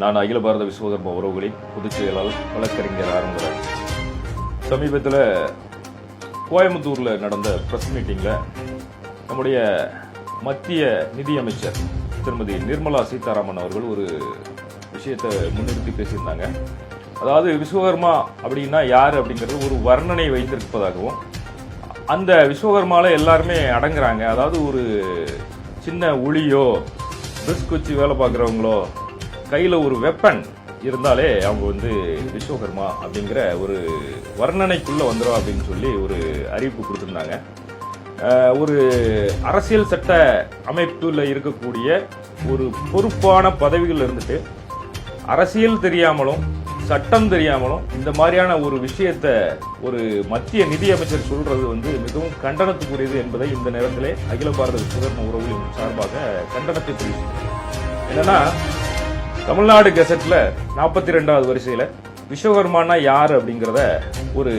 நான் அகில பாரத விஸ்வகர்ம உறவுகளின் பொதுச் செயலாளர் வழக்கறிஞர் ஆரம்பராஜ் சமீபத்தில் கோயம்புத்தூரில் நடந்த ப்ரெஸ் மீட்டிங்கில் நம்முடைய மத்திய நிதியமைச்சர் திருமதி நிர்மலா சீதாராமன் அவர்கள் ஒரு விஷயத்தை முன்னிறுத்தி பேசியிருந்தாங்க. அதாவது விஸ்வகர்மா அப்படின்னா யார் அப்படிங்கிறது ஒரு வர்ணனை வைத்திருப்பதாகவும் அந்த விஸ்வகர்மாவில் எல்லாருமே அடங்குறாங்க. அதாவது ஒரு சின்ன ஒளியோ பிரிஸ்க் வச்சு வேலை பார்க்குறவங்களோ கையில் ஒரு வெப்பன் இருந்தாலே அவங்க வந்து விஸ்வகர்மா அப்படிங்கிற ஒரு வர்ணனைக்குள்ளே வந்துடும் அப்படின்னு சொல்லி ஒரு அறிவிப்பு கொடுத்துருந்தாங்க. ஒரு அரசியல் சட்ட அமைப்பில் இருக்கக்கூடிய ஒரு பொறுப்பான பதவிகள் இருந்துட்டு அரசியல் தெரியாமலும் சட்டம் தெரியாமலும் இந்த மாதிரியான ஒரு விஷயத்தை ஒரு மத்திய நிதியமைச்சர் சொல்றது வந்து மிகவும் கண்டனத்துக்குரியது என்பதை இந்த நேரத்திலே அகில பாரத சுதர்ம உறவுகளின் சார்பாக கண்டனத்தை தெரிவிக்கிறேன் என்னன்னா தமிழ்நாடு கெசட்ல நாற்பத்தி ரெண்டாவது வரிசையில விஸ்வகர்மானா யார் அப்படிங்கிறத ஒரு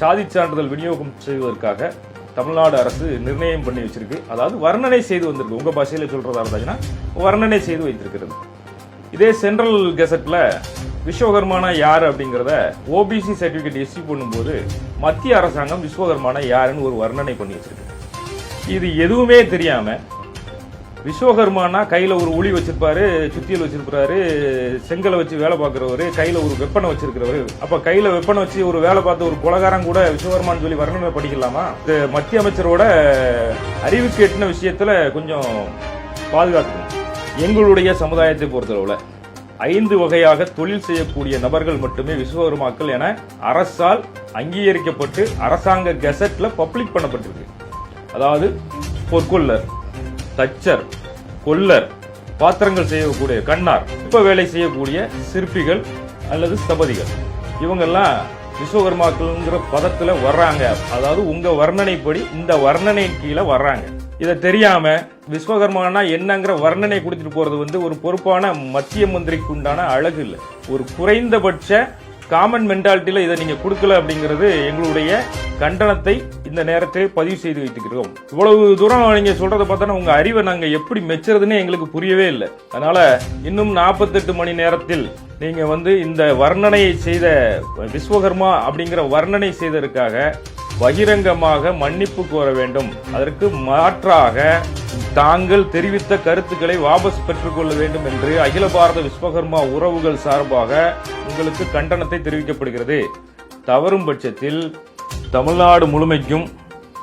சாதி சான்றிதழ் விநியோகம் செய்வதற்காக தமிழ்நாடு அரசு நிர்ணயம் பண்ணி வச்சிருக்கு. அதாவது வர்ணனை செய்து வந்திருக்கு. உங்க பாஷையில சொல்றதா இருந்தாங்கன்னா வர்ணனை செய்து வைத்திருக்கிறது. இதே சென்ட்ரல் கெசட்ல விஸ்வகர்மானா யார் அப்படிங்கிறத ஓபிசி சர்டிபிகேட் இஷ்யூ பண்ணும்போது மத்திய அரசாங்கம் விஸ்வகர்மானா யாருன்னு ஒரு வர்ணனை பண்ணி வச்சிருக்கு. இது எதுவுமே தெரியாம விஸ்வகர்மானா கையில் ஒரு உளி வச்சிருப்பாரு சுத்தியல் வச்சிருப்பாரு செங்கலை வச்சு வேலை பார்க்குறவர் கையில் ஒரு வெப்பனை வச்சிருக்கிறவர். அப்போ கையில் வெப்பனை வச்சு ஒரு வேலை பார்த்த ஒரு கொலகாரன் கூட விஸ்வகர்மான்னு சொல்லி வர்ணனை படிக்கலாமா? இது மத்திய அமைச்சரோட அறிவுக்கு எட்டின விஷயத்தில் கொஞ்சம் பாதுகாக்கணும். எங்களுடைய சமுதாயத்தை பொறுத்தளவுல ஐந்து வகையாக தொழில் செய்யக்கூடிய நபர்கள் மட்டுமே விஸ்வகர்மாக்கள் என அரசால் அங்கீகரிக்கப்பட்டு அரசாங்க கெசட்டில் பப்ளிக் பண்ணப்பட்டிருக்கு. அதாவது பொற்கொள்ளர் தச்சர் கொல்லர் பாத்திரங்கள் செய்யக்கூடிய கண்ணார் இப்ப வேலை செய்யக்கூடிய சிற்பிகள் அல்லது ஸ்தபதிகள் இவங்கெல்லாம் விஸ்வகர்மாக்கள்ங்கிற பதத்துல வர்றாங்க. அதாவது உங்க வர்ணனைப்படி இந்த வர்ணனை கீழே வர்றாங்க. இதை தெரியாம விஸ்வகர்மானா என்னங்கிற வர்ணனை கொடுத்துட்டு போறது வந்து ஒரு பொறுப்பான மத்திய மந்திரிக்கு உண்டான அழகு இல்லை. ஒரு குறைந்தபட்ச காமன் மென்டாலிட்டியில இதை நீங்க கொடுக்கல அப்படிங்கிறது எங்களுடைய கண்டனத்தை இந்த நேரத்தை பதிவு செய்து வைத்துக்கிறோம் இவ்வளவு தூரம் நீங்க சொல்றதை பார்த்தா உங்க அறிவை நாங்க எப்படி மெச்சுறதுன்னு எங்களுக்கு புரியவே இல்லை. அதனால இன்னும் 48 மணி நேரத்தில் நீங்க வந்து இந்த வர்ணனையை செய்த விஸ்வகர்மா அப்படிங்கிற வர்ணனை செய்ததற்காக பகிரங்கமாக மன்னிப்பு கோர வேண்டும். அதற்கு மாற்றாக தாங்கள் தெரிவித்த கருத்துக்களை வாபஸ் பெற்றுக்கொள்ள வேண்டும் என்று அகில பாரத விஸ்வகர்மா உறவுகள் சார்பாக உங்களுக்கு கண்டனத்தை தெரிவிக்கப்படுகிறது. தவறும் பட்சத்தில் தமிழ்நாடு முழுமைக்கும்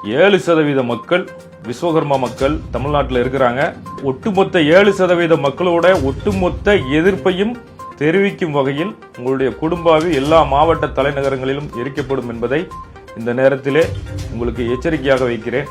ஏழு சதவீத மக்கள் விஸ்வகர்மா மக்கள் தமிழ்நாட்டில் இருக்கிறாங்க. ஒட்டுமொத்த ஏழு சதவீத மக்களோட ஒட்டுமொத்த எதிர்ப்பையும் தெரிவிக்கும் வகையில் உங்களுடைய குடும்பாவி எல்லா மாவட்ட தலைநகரங்களிலும் எரிக்கப்படும் என்பதை இந்த நேரத்திலே உங்களுக்கு எச்சரிக்கையாக வைக்கிறேன்.